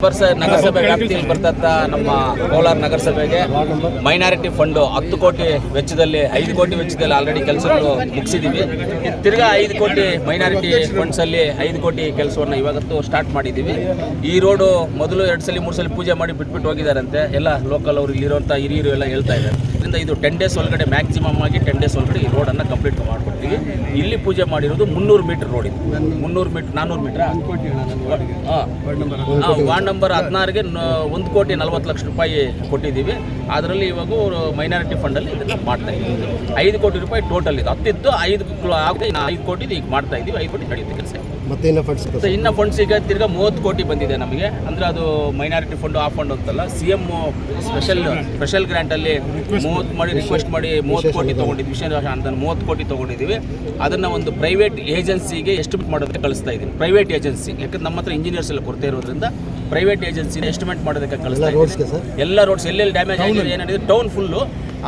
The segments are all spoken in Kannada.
ನಗರಸಭೆ ವ್ಯಾಪ್ತಿಯಲ್ಲಿ ಬರ್ತಂತ ನಮ್ಮ ಕೋಲಾರ ನಗರಸಭೆಗೆ ಮೈನಾರಿಟಿ ಫಂಡು ಹತ್ತು ಕೋಟಿ ವೆಚ್ಚದಲ್ಲಿ ಐದು ಕೋಟಿ ವೆಚ್ಚದಲ್ಲಿ ಆಲ್ರೆಡಿ ಕೆಲಸಗಳು ಮುಗಿಸಿದ್ದೀವಿ ತಿರ್ಗಾ ಐದು ಕೋಟಿ ಮೈನಾರಿಟಿ ಫಂಡ್ಸ್ ಅಲ್ಲಿ ಐದು ಕೋಟಿ ಕೆಲಸವನ್ನು ಇವಾಗತ್ತು ಸ್ಟಾರ್ಟ್ ಮಾಡಿದ್ದೀವಿ ಈ ರೋಡು ಮೊದಲು ಎರಡು ಸಲ ಮೂರು ಸಲ ಪೂಜೆ ಮಾಡಿ ಬಿಟ್ಬಿಟ್ಟು ಹೋಗಿದ್ದಾರಂತೆ ಎಲ್ಲ ಲೋಕಲ್ ಅವರು ಇಲ್ಲಿರುವಂಥ ಹಿರಿಯರು ಎಲ್ಲ ಹೇಳ್ತಾ ಇದ್ದಾರೆ ಇದರಿಂದ ಇದು ಟೆನ್ ಡೇಸ್ ಒಳಗಡೆ ಮ್ಯಾಕ್ಸಿಮಮ್ ಆಗಿ ಟೆನ್ ಡೇಸ್ ಒಳಗಡೆ ಈ ರೋಡನ್ನು ಕಂಪ್ಲೀಟ್ ಮಾಡ್ಕೊಡ್ತೀವಿ. ಇಲ್ಲಿ ಪೂಜೆ ಮಾಡಿರೋದು ಮುನ್ನೂರು ಮೀಟರ್ ರೋಡ್ ಇದು. ಮುನ್ನೂರು ಮೀಟರ್ ನಾನ್ನೂರು ಮೀಟರ್ ಹಾಂ ವಾರ್ಡ್ ನಂಬರ್ ಹದಿನಾರಿಗೆ ಒಂದು ಕೋಟಿ ನಲವತ್ತು ಲಕ್ಷ ರೂಪಾಯಿ ಕೊಟ್ಟಿದ್ದೀವಿ. ಅದರಲ್ಲಿ ಇವಾಗ ಮೈನಾರಿಟಿ ಫಂಡಲ್ಲಿ ಇದನ್ನು ಮಾಡ್ತಾ ಇದ್ದೀವಿ ಐದು ಕೋಟಿ ರೂಪಾಯಿ ಟೋಟಲ್ ಇದು. ಹತ್ತಿದ್ದು ಐದು ಆಗದೆ ಐದು ಕೋಟಿ ಈಗ ಮಾಡ್ತಾ ಇದ್ದೀವಿ. ಐದು ಕೋಟಿ ನಡೆಯುತ್ತೆ ಕೆಲಸ ಮತ್ತೆ ಇನ್ನೂ ಫಂಡ್ಸ್ ಸೊ ಇನ್ನು ಫಂಡ್ಸ್ ಈಗ ತಿರ್ಗಾ ಮೂವತ್ತು ಕೋಟಿ ಬಂದಿದೆ ನಮಗೆ. ಅಂದರೆ ಅದು ಮೈನಾರಿಟಿ ಫಂಡು ಆ ಫಂಡ್ ಅಂತಲ್ಲ ಸಿ ಎಂ ಸ್ಪೆಷಲ್ ಸ್ಪೆಷಲ್ ಗ್ರ್ಯಾಂಟಲ್ಲಿ ಮೂವತ್ತು ಮಾಡಿ ರಿಕ್ವೆಸ್ಟ್ ಮಾಡಿ ಮೂವತ್ತು ಕೋಟಿ ತೊಗೊಂಡಿದ್ವಿ. ವಿಶೇಷ ಅಂತ ಮೂವತ್ತು ಕೋಟಿ ತೊಗೊಂಡಿದ್ದೀವಿ. ಅದನ್ನು ಒಂದು ಪ್ರೈವೇಟ್ ಏಜೆನ್ಸಿಗೆ ಎಸ್ಟಿಮೇಟ್ ಮಾಡೋದಕ್ಕೆ ಕಳಿಸ್ತಾ ಇದ್ದೀನಿ. ಪ್ರೈವೇಟ್ ಏಜೆನ್ಸಿ ಯಾಕಂದ್ರೆ ನಮ್ಮ ಹತ್ರ ಇಂಜಿನಿಯರ್ಸ್ ಎಲ್ಲ ಕೊರತೆ ಇರೋದ್ರಿಂದ ಪ್ರೈವೇಟ್ ಏಜೆನ್ಸಿನ ಎಸ್ಟಿಮೇಟ್ ಮಾಡೋದಕ್ಕೆ ಕಳಿಸ್ತಾ ಇದ್ದೀನಿ. ಎಲ್ಲ ರೋಡ್ಸ್ ಎಲ್ಲೆಲ್ಲಿ ಡ್ಯಾಮೇಜ್ ಆಗಿದೆ ಏನಿದೆ ಟೌನ್ ಫುಲ್ಲು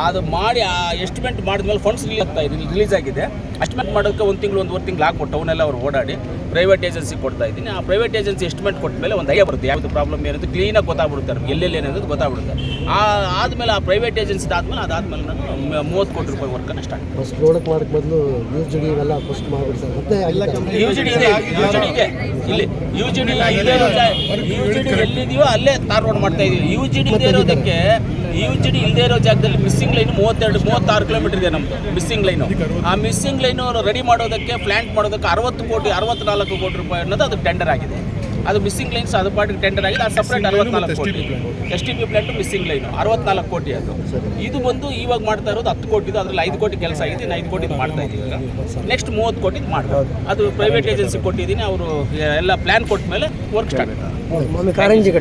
ಅದು ಮಾಡಿ ಆ ಎಸ್ಟಿಮೇಟ್ ಮಾಡಿದ್ಮೇಲೆ ಫಂಡ್ಸ್ ರಿಲೀಸ್ ಆಗ್ತಾ ಇದೆ ರಿಲೀಸ್ ಆಗಿದೆ. ಎಸ್ಟಿಮೇಟ್ ಮಾಡೋದಕ್ಕೆ ಒಂದು ತಿಂಗಳು ಒಂದುವರೆ ತಿಂಗಳು ಆಗ್ಬಿಟ್ಟು ಟೌನೆಲ್ಲ ಅವ್ರು ಓಡಾಡಿ. ಪ್ರೈವೇಟ್ ಏಜೆನ್ಸಿ ಕೊಡ್ತಾ ಇದ್ದೀನಿ. ಆ ಪ್ರೈವೇಟ್ ಏಜೆನ್ಸಿ ಎಸ್ಟಿಮೇಟ್ ಕೊಟ್ಟ ಮೇಲೆ ಒಂದು ಐಡಿಯಾ ಬರುತ್ತೆ. ಯಾವುದು ಪ್ರಾಬ್ಲಮ್ ಏನಂತ ಕ್ಲೀನಾಗಿ ಗೊತ್ತಾಗ್ಬಿಡುತ್ತೆ ನಮ್ಗೆ ಎಲ್ಲೆಲ್ಲಿ ಏನಿದೆ ಗೊತ್ತಾಗ್ಬಿಡುತ್ತೆ. ಆ ಆದಮೇಲೆ ಆ ಪ್ರೈವೇಟ್ ಏಜೆನ್ಸಿ ಆದಮೇಲೆ ಅದಾದಮೇಲೆ ನಾನು ಮ- ಮೂವತ್ತು ಕೋಟಿ ರೂಪಾಯಿ ವರ್ಕನ್ನ ಸ್ಟಾರ್ಟ್ ಫಸ್ಟ್ ರೋಡಕ್ಕೆ ಮಾಡಕ್ಕೆ ಬದಲು ಯು ಜಿ ಇವೆಲ್ಲ ಫಸ್ಟ್ ಮಾಡ್ಬಿಡಿ ಸರ್ ಮತ್ತೆ ಯು ಜಿ ಡಿ ಇದೆ ಯು ಜಿ ಡಿಗೆ ಇದೆ. ಇಲ್ಲಿ ಯು ಜಿ ಡಿ ಇದೇ ಯು ಜಿ ಡಿ ಎಲ್ಲಿದೆಯೋ ಅಲ್ಲೇ ತಾರ್ ರೋಡ್ ಮಾಡ್ತಾ ಇದೀವಿ. ಯು ಜಿ ಡಿ ಇದೇ ಇರೋದಕ್ಕೆ ಯು ಜಿ ಡಿ ಇಲ್ಲದೆ ಇರೋ ಜಾಗದಲ್ಲಿ ಮಿಸ್ಸಿಂಗ್ ಲೈನ್ ಮೂವತ್ತೆರಡು ಮೂವತ್ತಾರು ಕಿಲೋಮೀಟರ್ ಇದೆ ನಮ್ಮದು ಮಿಸ್ಸಿಂಗ್ ಲೈನು ಆ ಮಿಸ್ಸಿಂಗ್ ಲೈನು ರೆಡಿ ಮಾಡೋದಕ್ಕೆ ಪ್ಲಾಂಟ್ ಮಾಡೋದಕ್ಕೆ ಅರವತ್ತು ಕೋಟಿ ಅರವತ್ನಾಲ್ಕು ಕೋಟಿ ರೂಪಾಯಿ ಅನ್ನೋದು ಅದು ಟೆಂಡರ್ ಆಗಿದೆ. ಅದು ಮಿಸ್ಸಿಂಗ್ ಲೈನ್ಸ್ ಅದು ಪಾಟಿಗೆ ಟೆಂಡರ್ ಆಗಿದೆ ಅದು ಸಪ್ರೇಟ್ ಅರವತ್ನಾಲ್ಕು ಕೋಟಿ. S T P plant missing line ಅರವತ್ನಾಲ್ಕು ಕೋಟಿ ಅದು. ಇದು ಬಂದು ಇವಾಗ ಮಾಡ್ತಾ ಇರೋದು ಹತ್ತು ಕೋಟಿದು ಅದರಲ್ಲಿ ಐದು ಕೋಟಿ ಕೆಲಸ ಆಗಿದೆ ಇನ್ನು ಐದು ಕೋಟಿದು ಮಾಡ್ತಾ ಇದ್ದೀವಿ ಈಗ. ನೆಕ್ಸ್ಟ್ ಮೂವತ್ತು ಕೋಟಿದು ಮಾಡ್ಬೋದು. ಅದು ಪ್ರೈವೇಟ್ ಏಜೆನ್ಸಿ ಕೊಟ್ಟಿದ್ದೀನಿ ಅವರು ಎಲ್ಲ ಪ್ಲ್ಯಾನ್ ಕೊಟ್ಟ ಮೇಲೆ ವರ್ಕ್ ಸ್ಟಾರ್ಟ್ ಕಾರಂಜಿ